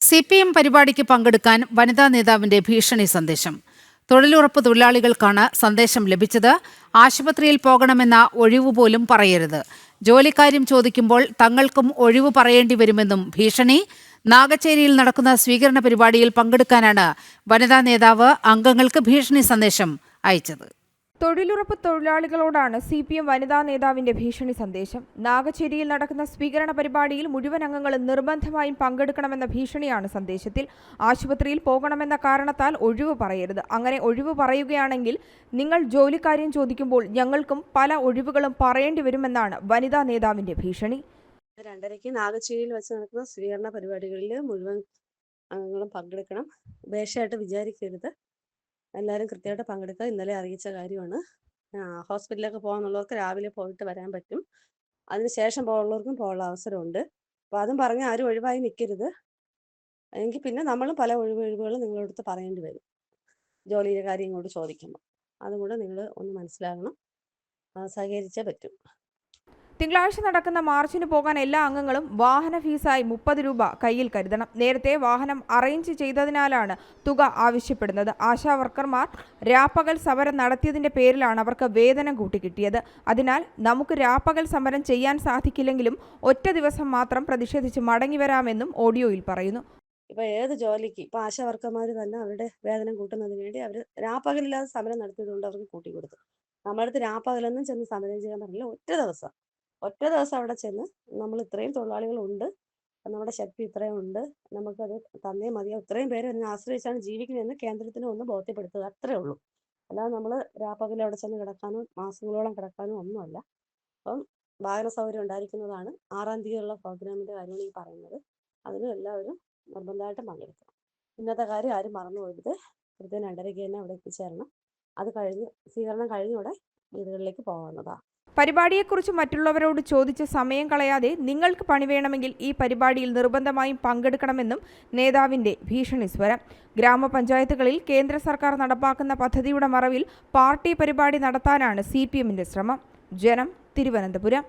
C P M പരിപാടിക്ക് പങ്കെടുക്കാൻ വനിതാ നേതാവിന്റെ ഭീഷണി സന്ദേശം. തൊഴിലുറപ്പ് തൊഴിലാളികൾക്കാണ് സന്ദേശം ലഭിച്ചത്. ആശുപത്രിയിൽ പോകണമെന്ന ഒഴിവ് പോലും പറയരുത്. ജോലിക്കാര്യം ചോദിക്കുമ്പോൾ തങ്ങൾക്കും ഒഴിവ് പറയേണ്ടി വരുമെന്നും ഭീഷണി. നാഗച്ചേരിയിൽ നടക്കുന്ന സ്വീകരണ പരിപാടിയിൽ പങ്കെടുക്കാനാണ് വനിതാ നേതാവ് അംഗങ്ങൾക്ക് ഭീഷണി സന്ദേശം അയച്ചത്. തൊഴിലുറപ്പ് തൊഴിലാളികളോടാണ് സി പി എം വനിതാ നേതാവിന്റെ ഭീഷണി സന്ദേശം. നാഗച്ചേരിയിൽ നടക്കുന്ന സ്വീകരണ പരിപാടിയിൽ മുഴുവൻ അംഗങ്ങളും നിർബന്ധമായും പങ്കെടുക്കണമെന്ന ഭീഷണിയാണ് സന്ദേശത്തിൽ. ആശുപത്രിയിൽ പോകണമെന്ന കാരണത്താൽ ഒഴിവ് പറയരുത്. അങ്ങനെ ഒഴിവ് പറയുകയാണെങ്കിൽ നിങ്ങൾ ജോലിക്കാര്യം ചോദിക്കുമ്പോൾ ഞങ്ങൾക്കും പല ഒഴിവുകളും പറയേണ്ടി വരുമെന്നാണ് വനിതാ നേതാവിന്റെ ഭീഷണി. രണ്ടരയ്ക്ക് നാഗച്ചേരിയിൽ വെച്ച് നടക്കുന്ന സ്വീകരണ പരിപാടികളിൽ മുഴുവൻ അംഗങ്ങളും പങ്കെടുക്കണം. ഉപേക്ഷയായിട്ട് വിചാരിക്കരുത്. എല്ലാവരും കൃത്യമായിട്ട് പങ്കെടുക്കുക. ഇന്നലെ അറിയിച്ച കാര്യമാണ്. ഹോസ്പിറ്റലിലൊക്കെ പോകാനുള്ളവർക്ക് രാവിലെ പോയിട്ട് വരാൻ പറ്റും. അതിന് ശേഷം പോകുന്നവർക്കും പോകാനുള്ള അവസരമുണ്ട്. അപ്പോൾ അതും പറഞ്ഞ് ആരും ഒഴിവായി നിൽക്കരുത്. എങ്കിൽ പിന്നെ നമ്മളും പല ഒഴിവ് ഒഴിവുകളും നിങ്ങളുടെ അടുത്ത് പറയേണ്ടി വരും. ജോലിയുടെ കാര്യം ഇങ്ങോട്ട് ചോദിക്കുമ്പോൾ. അതും കൂടെ നിങ്ങൾ ഒന്ന് മനസ്സിലാകണം. സഹകരിച്ചേ പറ്റും. തിങ്കളാഴ്ച നടക്കുന്ന മാർച്ചിന് പോകാൻ എല്ലാ അംഗങ്ങളും വാഹന ഫീസായി മുപ്പത് രൂപ കയ്യിൽ കരുതണം. നേരത്തെ വാഹനം അറേഞ്ച് ചെയ്തതിനാലാണ് തുക ആവശ്യപ്പെടുന്നത്. ആശാ വർക്കർമാർ രാപ്പകൽ സമരം നടത്തിയതിന്റെ പേരിലാണ് അവർക്ക് വേതനം കൂട്ടിക്കിട്ടിയത്. അതിനാൽ നമുക്ക് രാപ്പകൽ സമരം ചെയ്യാൻ സാധിക്കില്ലെങ്കിലും ഒറ്റ ദിവസം മാത്രം പ്രതിഷേധിച്ച് മടങ്ങി വരാമെന്നും ഓഡിയോയിൽ പറയുന്നു. ഇപ്പൊ ഏത് ജോലിക്ക് ഇപ്പൊ ആശാ വർക്കർമാർ തന്നെ അവരുടെ വേതനം കൂട്ടുന്നതിന് വേണ്ടി അവർ രാപ്പകലില്ലാതെ സമരം നടത്തിയതുകൊണ്ട് അവർക്ക് കൂട്ടി കൊടുത്തു നമ്മളടുത്ത് രാപ്പകലൊന്നും ചെന്ന് സമരം ചെയ്യാൻ പറഞ്ഞില്ല. ഒറ്റ ദിവസം. ഒറ്റ ദിവസം അവിടെ ചെന്ന് നമ്മൾ ഇത്രയും തൊഴിലാളികളുണ്ട് നമ്മുടെ ശക്തി ഇത്രയും ഉണ്ട്. നമുക്കത് തന്നേ മതിയാവും ഇത്രയും പേര് എന്നെ ആശ്രയിച്ചാണ് ജീവിക്കുന്നതെന്ന് കേന്ദ്രത്തിന് ഒന്ന് ബോധ്യപ്പെടുത്തുക. അത്രേ ഉള്ളൂ. അല്ലാതെ നമ്മൾ രാപ്പകൽ അവിടെ ചെന്ന് കിടക്കാനും മാസങ്ങളോളം കിടക്കാനും ഒന്നുമല്ല. അപ്പം വാഹന സൗകര്യം ഉണ്ടായിരിക്കുന്നതാണ് ആറാം തീയതിയുള്ള പ്രോഗ്രാമിന്റെ കാര്യമാണ് ഈ പറയുന്നത്. അതിന് എല്ലാവരും നിർബന്ധമായിട്ടും പങ്കെടുക്കണം. ഇന്നത്തെ കാര്യം ആരും മറന്നു പോകരുത്. കൃത്യം രണ്ടരയ്ക്ക് തന്നെ അവിടെ എത്തിച്ചേരണം. അത് കഴിഞ്ഞ് സ്വീകരണം കഴിഞ്ഞൂടെ വീടുകളിലേക്ക് പോകാവുന്നതാണ്. പരിപാടിയെക്കുറിച്ച് മറ്റുള്ളവരോട് ചോദിച്ച് സമയം കളയാതെ നിങ്ങൾക്ക് പണി വേണമെങ്കിൽ ഈ പരിപാടിയിൽ നിർബന്ധമായും പങ്കെടുക്കണമെന്നും നേതാവിന്റെ ഭീഷണി സ്വരം. ഗ്രാമപഞ്ചായത്തുകളിൽ കേന്ദ്ര സർക്കാർ നടപ്പാക്കുന്ന പദ്ധതിയുടെ മറവിൽ പാർട്ടി പരിപാടി നടത്താനാണ് സി ശ്രമം. ജനം തിരുവനന്തപുരം.